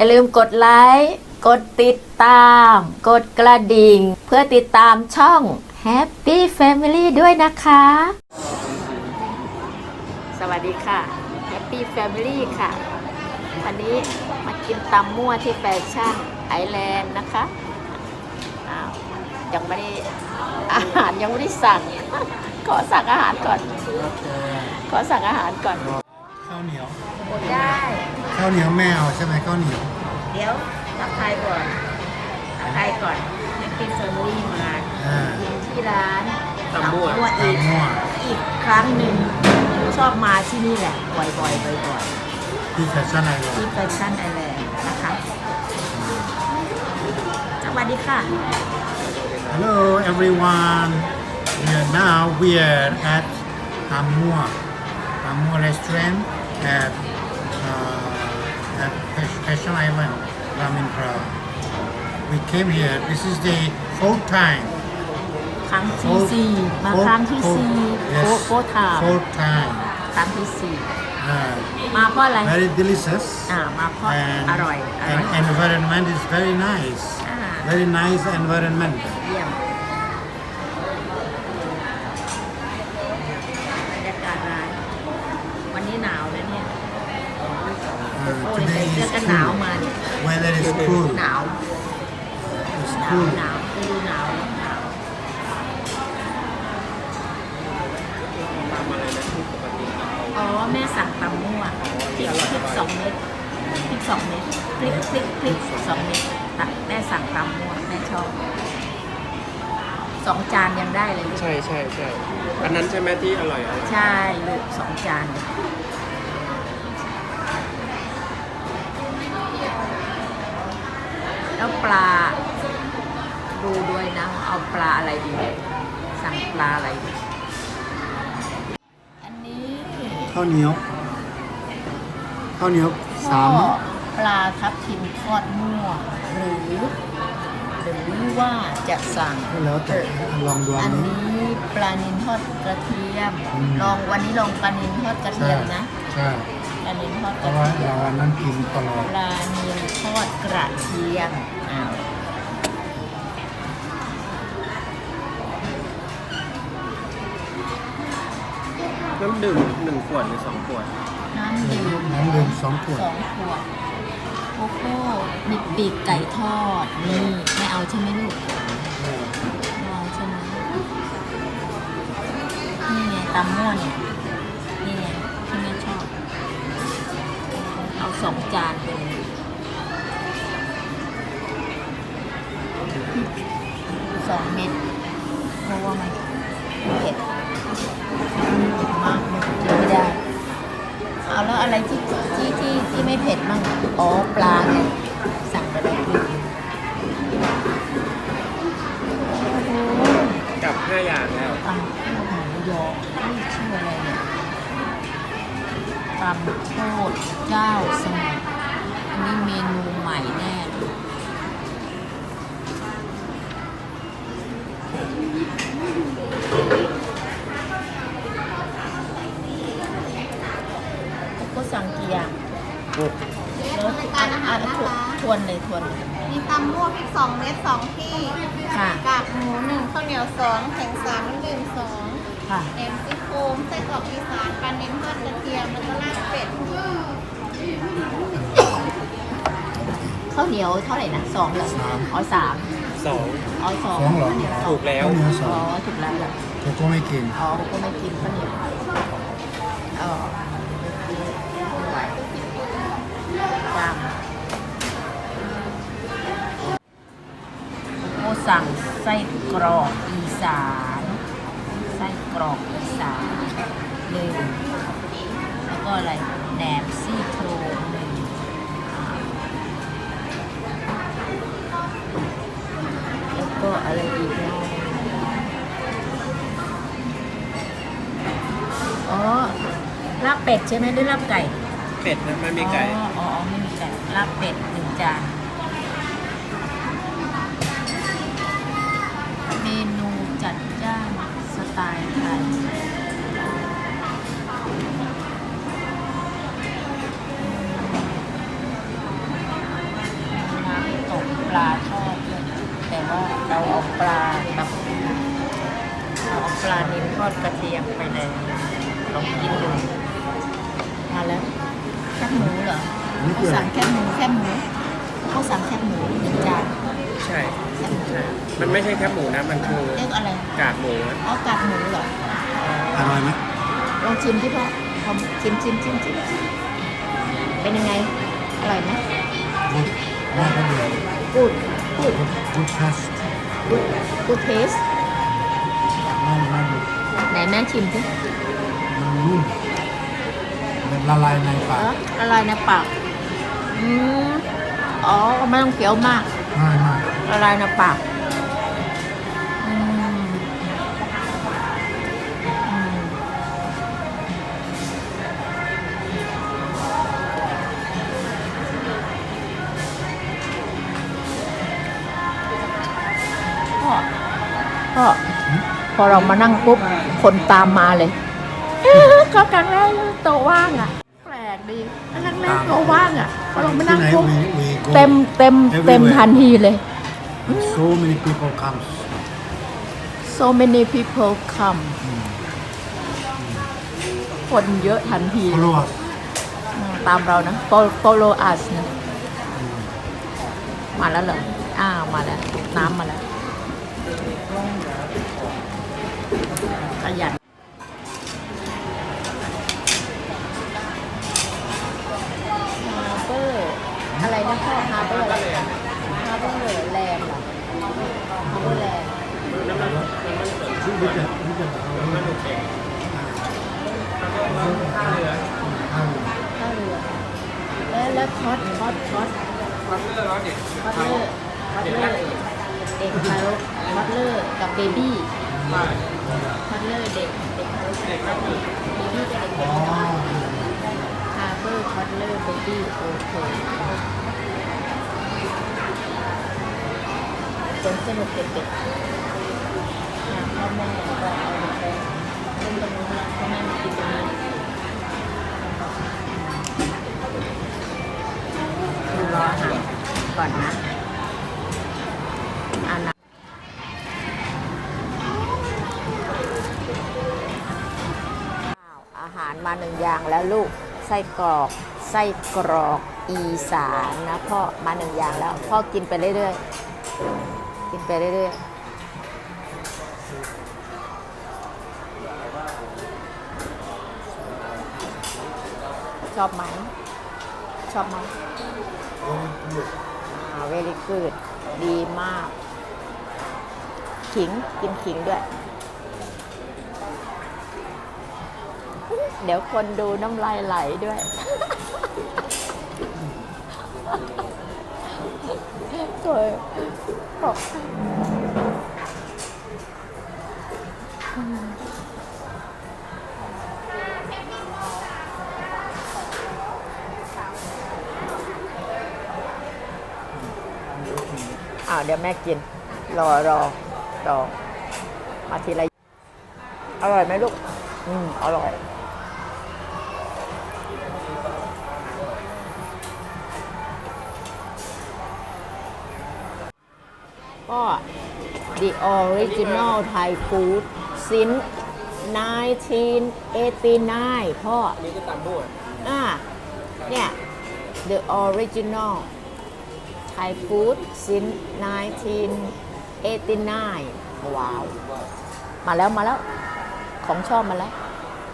อย่าลืมกดไลค์ กดติดตาม กดกระดิ่ง เพื่อติดตามช่อง Happy Family ด้วยนะคะ สวัสดีค่ะ Happy Family ค่ะ วันนี้มากินตำมั่วที่แฟชั่นไอแลนด์นะคะอ้าวยังไม่ได้อาหารยังไม่ได้สั่ง ขอสั่งอาหารก่อน ขอสั่งอาหารก่อน ข้าวเหนียวได้ ข้าวเหนียวแมวใช่ไหมข้าวเหนียว เดี๋ยวทักทายก่อนทักทายก่อนให้กินเซอร์รี่มาอ่ากินที่ร้านตำมั่วอีกตำมั่วอีกครั้งหนึ่งชอบมาที่นี่แหละ บ่อยๆบ่อยที่แฟชั่นไอแลๆนที่ด์แฟชั่นไอแลนด์นะคะสวัสดีค่ะ Hello everyone we are now we are at ตำมั่วตำมั่ว restaurant at uh, at Fashion Island Ramindra we came here this is the fourth time ครั้งที่สี่มาครั้งที่สี่โฟ yes โฟทาม fourth time ครั้งที่สี่ uh, มาเพราะอะไร very delicious อ่ามาเพราะ and อร่อย อร่อย and environment is very nice อ่า very nice environment เยี่ยม cool หนาว it's หนาว cool หนาวฤดูหนาวอ๋อแม่สั่งตำมั่วพริกพริกสองเม็ดพริกสองเม็ดพริกพริกพริกสองเม็ดตักแม่สั่งตำมั่วแม่ชอบสองจานยังได้เลย ใช่ใช่ใช่อันนั้นใช่ไหมที่อร่อยอร่อยใช่ลูกสองจาน แล้วปลา ดูด้วยนะ เอาปลาอะไรดี สั่งปลาอะไรดี อันนี้ข้าวเหนียวข้าวเหนียวสามก็ปลาทับทิมทอดมั่วหรือหรือว่าจะสั่ง ก็แล้วแต่ลองดูอัอันนนี้นี้ปลานินทอดกระเทียมอืมลองวันนี้ลองปลานินทอดกระเทีใช่ยมนะ ใช่ ปลานินทอดเพกระราะว่าเทียมเราอันนั้นกินตลอดปลานิลทอดกระเทียมอ้าวน้ำดื่มหนึ่งขวดหรือสองขวด น้ำดื่ม น้ำดื่มสองขวดสองขวดโกโก้มีปีกไก่ทอด นี่ไม่เอาใช่ไหมลูกไม่เอาใช่ไหมนี่ไงตำม่วนเนี่ย สองจานเลยสองเม็ดเพราะว่ามันเผ็ดมากมันกินไม่ได้ เอาแล้วอะไรที่ที่ที่ที่ไม่เผ็ดมั่งอ๋อปลาไงสั่งไปแล้วคือโอ้โหกับห้าอย่างแล้วตำข้าวหมูยอนี่ชื่ออะไรเนี่ยตำโทษ เจ้าสมุทรอันนี้เมนูใหม่แน่เลยก็สั่งกี่อย่างแล้วรายการอาหารนะคะทวนเลยทวนเลย มีตำมั่วพริกสองเม็ดสองที่ค่ะ กากหมูหนึ่งข้าวเหนียวสองแข็งสามน้ำดื่มสองค่ะแหนมซี่โครงไส้กรอกอีสานปลาเน้นทอดกระเทียมแล้วก็ลาบเป็ด ข้าว เหนียวเท่าไหร่นะสองเหรอสาม อ๋อสามสองอ๋อสองสองเหรอ ข้าวเหนียวสองถูกแล้ว ข้าวเหนียวสอ๋อองถูกแล้วเหรอเขาก็ไม่กินอ๋อก็ไม่กินข้าวเหนียวอ๋อจำโอ้สั่งไส้กรอกอีสานไส้กรอกอีสานหนึ่งแล้วก็อะไรแหนมซี่โครง อะไรอีกนะอ๋อลาบเป็ดใช่ไหมหรือลาบไก่เป็ดนะไม่มีไก่อ๋ออ๋อไม่มีไก่ลาบเป็ดหนึ่งจานเมนูจัดจ้านสไตล์ไทย เราเอาปลากับเราเอาปลานิ่มทอดกระเทียมไปเลยลองกินดูมาแล้วแคบหมูเหรอนี่คือเขาอะไรสั่งแคบหมูแคบหมูเขาสั่งแคบหมูหนึ่งจานใช่แคบหมูใช่มันไม่ใช่แคบหมูนะมันคือเรียกอะไรกากหมูนะเอากากหมูเหรออร่อยไหมลองชิมที่พ่อพอชิมชิมชิมชิมเป็นยังไงอร่อยไหม good มากก็ดีกูดกูด good good taste กูดกูดเทสมันมันไหนแม่ชิมสิมันนุ่มมันละลายในเอปากอละลายในปากอืมอ๋อไม่ต้องเคี้ยวมาก ไม่ไม่ละลายในปาก อเรามานั่งปุ๊บคนตามมาเลยเขาครั้งแรกโตะว่างอะ แปลกดีครั้งแรกโตะว่างอะพอเรามาที่นั่งไหนปุ๊บ we we go เต็มเต็มเต็ม everywhere ทันทีเลย so many people comes so many people come คนเยอะทันที follow us อืมตามเรานะ Fol- follow us นะมาแล้วเหรอ อ้าว มาแล้ว น้ำมาแล้ว ขยันฮาร์เบอร์ อะไรนะพ่อฮาร์เบอร์ฮาร์เบอร์แลนด์เหรอฮาร์เบอร์แลนด์ที่รู้จักรู้จักเขาเรือ แล้วแล้วคอสคอสคอสความเลอร้อนเด็ดคอสเลอร์คอสเลอร์เด็กทารกคอสเลอร์กับเบบี้ คอสเลอร์เด็กเด็กทารกเด็กครับเบบี้กับเด็กอ๋อฮาเบอร์คอสเลอร์เบบี้โอเคสนสนุกเด็กๆพ่อแม่ก็เอาไปเล่นตรงนู้นแล้วพ่อแม่มากินตรงนี้ดูรอหาก่อนนะ ย่างแล้วลูกไส้กรอกไส้กรอกอีสานนะพ่อมาหนึ่งอย่างแล้วพ่อกินไปเรื่อยๆกินไปเรื่อยๆชอบไหม ชอบไหมอ่า very good ดีมาก ขิง กินขิงด้วย เดี๋ยวคนดูน้ำลายไหลด้วยโอยบอกอ้าวเดี๋ยวแม่กิน รอรอรอมาทีละอร่อยไหมลูก อืม อร่อย the original Thai food since 1989 พ่อ อันนี้ก็ตามด้วยอ่าเนี่ย the original Thai food since 1989 ว้าว มาแล้วมาแล้ว ของชอบมาแล้ว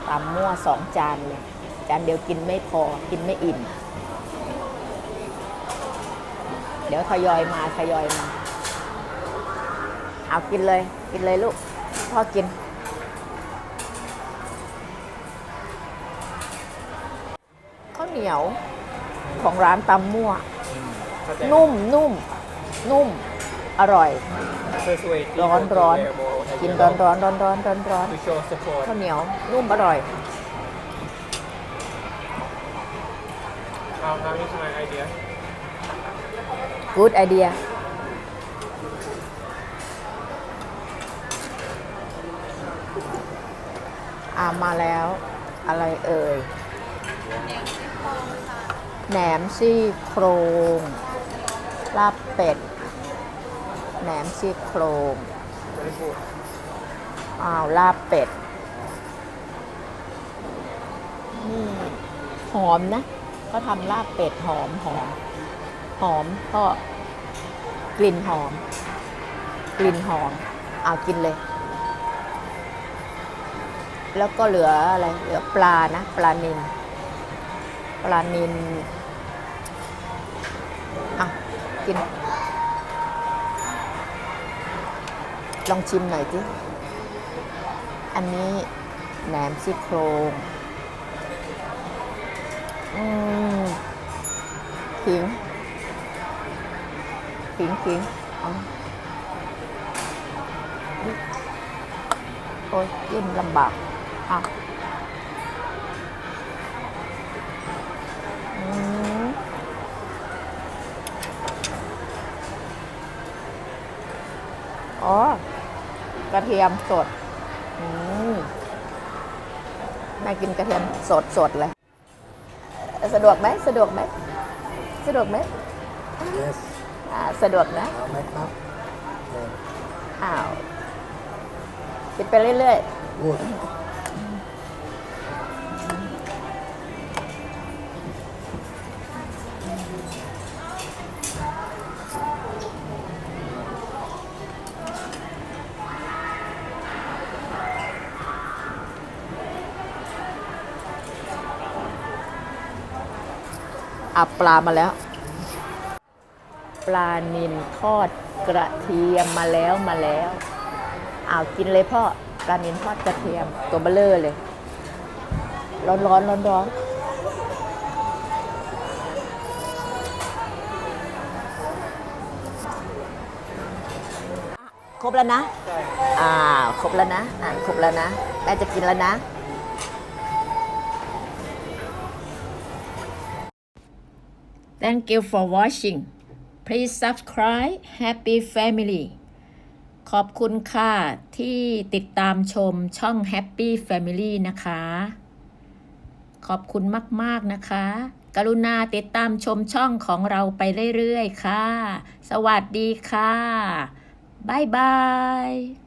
ตามมั่วสองจานเลย จานเดียวกินไม่พอกินไม่อิ่ม เดี๋ยวทยอยมาทยอยมา เอากินเลย กินเลยลูก พ่อกิน ข้าวเหนียวของร้านตำมั่ว นุ่มนุ่ม นุ่ม อร่อย ร้อนร้อนกินร้อนร้อนร้อนร้อนร้อนร้อน to show support ข้าวเหนียวนุ่มอร่อย how how is my idea good idea ามาแล้ว อะไรเอ่ย แหนมซี่โครงลาบเป็ด แหนมซี่โครงอ้าวลาบเป็ดนี่หอมนะเขาทำลาบเป็ดหอมหอม หอมก็กลิ่นหอม กลิ่นหอม เอากินเลย แล้วก็เหลืออะไรเหลือปลานะ ปลานินปลานินอะกิน ลองชิมหน่อยสิอันนี้แหนมซี่โครงอืมขิงขิงขิงเอโอ้ยยิ้มลำบาก อะอืมอ๋อกระเทียมสด อืมแม่กินกระเทียมสดสดๆเลย สะดวกไหมสะดวกไหมสะดวกไหม Yes อ่าสะดวกนะเอาไหมครับเอออ้าวกินไปเรื่อย good อะปลามาแล้ว ปลานินทอดกระเทียมมาแล้วมาแล้วอ้าวกินเลยพ่อปลานินทอดกระเทียมตัวเบลเลอร์เลย ร้อนร้อนร้อนร้อนครบแล้วนะ อ่า ครบแล้วนะ อ่าครบแล้วนะแม่จะกินแล้วนะ Thank you for watching Please subscribe Happy Family ขอบคุณค่ะ ที่ติดตามชมช่อง Happy Family นะคะ ขอบคุณมาก ๆ นะคะ กรุณาติดตามชมช่องของเราไปเรื่อย ๆ ค่ะ สวัสดีค่ะ บ๊ายบาย